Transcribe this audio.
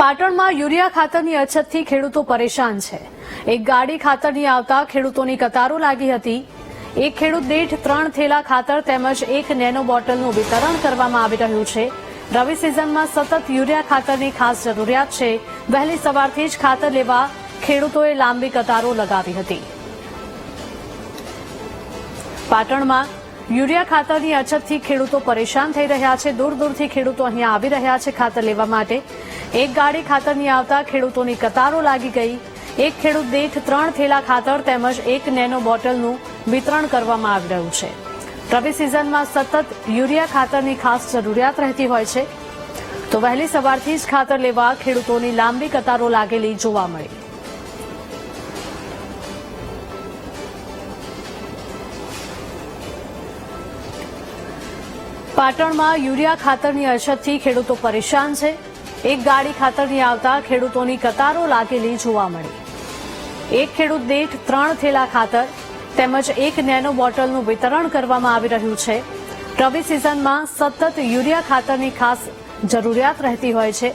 પાટણમાં યુરિયા ખાતરની અછતથી ખેડૂતો પરેશાન છે. એક ગાડી ખાતરની આવતા ખેડૂતોની કતારો લાગી હતી. એક ખેડૂત દીઠ ત્રણ થેલા ખાતર તેમજ એક નેનો બોટલનું વિતરણ કરવામાં આવી રહ્યું છે. રવિ સિઝનમાં સતત યુરિયા ખાતરની ખાસ જરૂરિયાત છે. વહેલી સવારથી જ ખાતર લેવા ખેડૂતોએ લાંબી કતારો લગાવી હતી. પાટણમાં યુરિયા ખાતરની અછતથી ખેડૂતો પરેશાન થઈ રહ્યા છે. દૂર દૂરથી ખેડૂતો અહીંયા આવી રહ્યા છે ખાતર લેવા માટે. એક ગાડી ખાતરની આવતા ખેડૂતોની કતારો લાગી ગઈ. એક ખેડૂત દીઠ ત્રણ થેલા ખાતર તેમજ એક નેનો બોટલનું વિતરણ કરવામાં આવી રહ્યું છે. રવિ સિઝનમાં સતત યુરિયા ખાતરની ખાસ જરૂરિયાત રહેતી હોય છે. તો વહેલી સવારથી જ ખાતર લેવા ખેડૂતોની લાંબી કતારો લાગેલી જોવા મળી. પાટણમાં યુરિયા ખાતરની અછતથી ખેડૂતો પરેશાન છે. એક ગાડી ખાતરની આવતા ખેડૂતોની કતારો લાગેલી જોવા મળી. એક ખેડૂત દીઠ ત્રણ થેલા ખાતર તેમજ એક નેનો બોટલનું વિતરણ કરવામાં આવી રહ્યું છે. રવિ સિઝનમાં સતત યુરિયા ખાતરની ખાસ જરૂરિયાત રહેતી હોય છે.